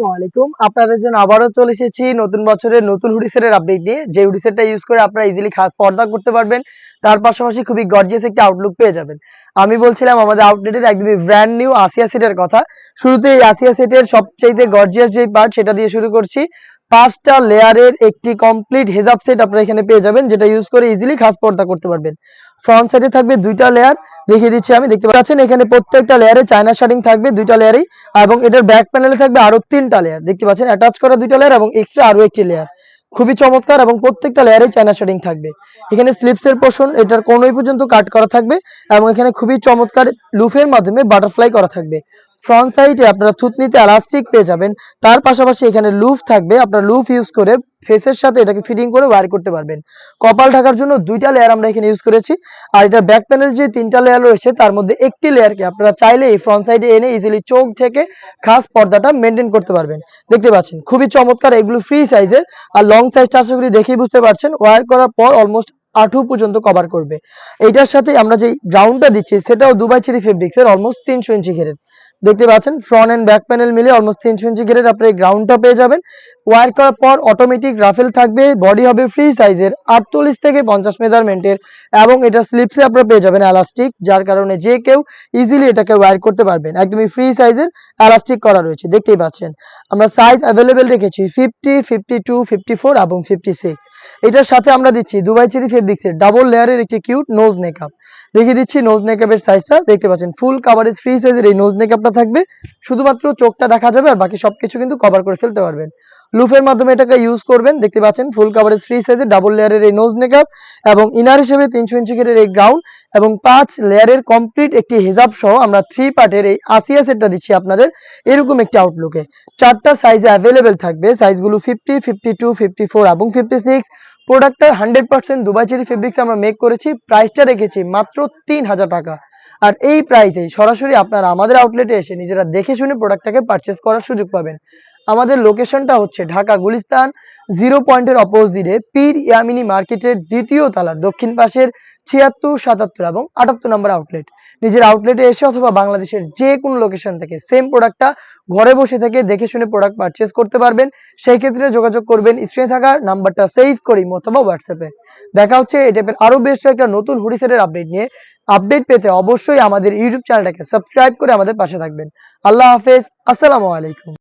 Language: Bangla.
আসসালামু আলাইকুম। আপনাদের জন্য আবারও চলে এসেছি নতুন বছরের নতুন হুডি সেটের আপডেট নিয়ে। যে হুডি সেটটা ইউজ করে আপনারা ইজিলি খাস পর্দা করতে পারবেন। তার পাশাপাশি খুবই গর্জিয়াস একটা আউটলুক পেয়ে যাবেন। আমি বলছিলাম, আমাদের আউটলেটের একদমই ব্র্যান্ড নিউ আসিয়া সেটের কথা। শুরুতে এই আসিয়া সেটের সবচাইতে গর্জিয়াস যে পার্ট সেটা দিয়ে শুরু করছি। পাঁচটা লেয়ারের একটি কমপ্লিট হেজাব সেট আপনারা এখানে পেয়ে যাবেন, যেটা ইউজ করে ইজিলি খাস পর্দা করতে পারবেন। ফ্রন্ট সাইডে থাকবে দুইটা লেয়ার দেখিয়ে দিচ্ছি আমি, দেখতে পাচ্ছেন এখানে প্রত্যেকটা লেয়ারে চায়না শার্টিং থাকবে দুইটা লেয়ারই এবং এটার ব্যাক প্যানেলে থাকবে আরও তিনটা লেয়ার দেখতে পাচ্ছেন অ্যাটাচ করা দুইটা লেয়ার এবং এক্সট্রা আরও একটি লেয়ার খুবই চমৎকার এবং প্রত্যেকটা লেয়ারে চায়না শার্টিং থাকবে। এখানে স্লিপস এর পোষণ এটার কোনোই পর্যন্ত কাট করা থাকবে এবং এখানে খুবই চমৎকার লুফের মাধ্যমে বাটারফ্লাই করা থাকবে। ফ্রন্ট সাইডে আপনারা থুতনিতে এলাস্টিক পেয়ে যাবেন। তার পাশাপাশি এখানে লুফ থাকবে। আপনারা লুফ ইউজ করে ফেসের সাথে এটাকে ফিটিং করে ওয়ার করতে পারবেন। কপাল ঢাকার জন্য দুইটা লেয়ার আমরা এখানে ইউজ করেছি। আর এটা ব্যাক প্যানেল যে তিনটা লেয়ার রয়েছে, তার মধ্যে একটি লেয়ারকে আপনারা চাইলে এই ফ্রন্ট সাইডে এনে ইজিলি চোখ থেকে খাস পর্দাটা মেনটেন করতে পারবেন। দেখতে পাচ্ছেন, খুবই চমৎকার। এগুলো ফ্রি সাইজের আর লং সাইজটা আশা করি দেখেই বুঝতে পারছেন ওয়ার করার পর অলমোস্ট আঠু পর্যন্ত কভার করবে। এইটার সাথে আমরা যে গ্রাউন্ডটা দিচ্ছি, সেটাও দুবাই চেরি ফেব্রিক্সের অলমোস্ট তিনশো ইঞ্চি ঘেরের। দেখতে পাচ্ছেন ফ্রন্ট এন্ড ব্যাক প্যানেল মিলে অলমোস্ট তিনশো ইঞ্চি ঘেরের আপনি গ্রাউন্ডটা পেয়ে যাবেন। ওয়ার করার পর অটোমেটিক রাফেল থাকবে বডি হবে ফ্রি সাইজের আটচল্লিশ থেকে পঞ্চাশ মেজারমেন্টের এবং এটা স্লিপসে আপনারা পেয়ে যাবেন এলাস্টিক যার কারণে যে কেউ ইজিলি এটাকে ওয়্যার করতে পারবেন। একদমই ফ্রি সাইজের এলাস্টিক করা রয়েছে, দেখতেই পাচ্ছেন। আমরা সাইজ অ্যাভেলেবেল রেখেছি fifty fifty two fifty four এবং ফিফটি সিক্স এটার সাথে আমরা দিচ্ছি দুবাই চেরি ফেব্রিক্সের ডাবল লেয়ারের একটি কিউট নোজ মেকআপ দেখিয়ে দিচ্ছি নোজ মেকআপের সাইজটা দেখতে পাচ্ছেন ফুল কাভারেজ ফ্রি সাইজের এই নোজ মেকআপটা থাকবে। শুধুমাত্র চোখটা দেখা যাবে আর বাকি সবকিছু কিন্তু কভার করে ফেলতে পারবেন। লুফের মাধ্যমে এটাকে ইউজ করবেন। দেখতে পাচ্ছেন ফুল কাভারেজ ফ্রি সাইজের ডাবল লেয়ারের এই নোজ মেকআপ এবং ইনার হিসেবে তিনশো ইঞ্চি ঘেরের এই গ্রাউন্ড এবং পাঁচ লেয়ারের কমপ্লিট একটি হেজাব সহ আমরা থ্রি পার্টের এই আসিয়া সেটটা দিচ্ছি আপনাদের। এরকম একটি আউটলুকে চারটা সাইজে অ্যাভেলেবেল থাকবে। সাইজগুলো fifty fifty two fifty four এবং ফিফটি সিক্স প্রোডাক্টটা hundred percent Dubai cherry fabrics আমরা মেক করেছি। প্রাইসটা রেখেছি মাত্র তিন হাজার টাকা। আর এই প্রাইসে সরাসরি আপনারা আমাদের আউটলেটে এসে নিজেরা দেখে শুনে প্রোডাক্টটাকে পারচেস করার সুযোগ পাবেন। আমাদের লোকেশনটা হচ্ছে ঢাকা গুলিস্তান জিরো পয়েন্টের অপোজিটে পীর ইয়ামিনী মার্কেটের দ্বিতীয় তালার দক্ষিণ পাশের ছিয়াত্তর, সাতাত্তর এবং আটাত্তর নম্বর আউটলেট নিজের আউটলেটে এসে অথবা বাংলাদেশের যে কোনো লোকেশন থেকে সেম প্রোডাক্টটা ঘরে বসে থেকে দেখে শুনে প্রোডাক্ট পারচেস করতে পারবেন। সেই ক্ষেত্রে যোগাযোগ করবেন স্ক্রিনে থাকা নাম্বারটা সেভ করি অথবা হোয়াটসঅ্যাপে দেখা হচ্ছে এই টাইপের আরও বেশ কয়েকটা নতুন হুডিসেটের আপডেট নিয়ে। আপডেট পেতে অবশ্যই আমাদের ইউটিউব চ্যানেলটাকে সাবস্ক্রাইব করে আমাদের পাশে থাকবেন। আল্লাহ হাফেজ, আসসালামু আলাইকুম।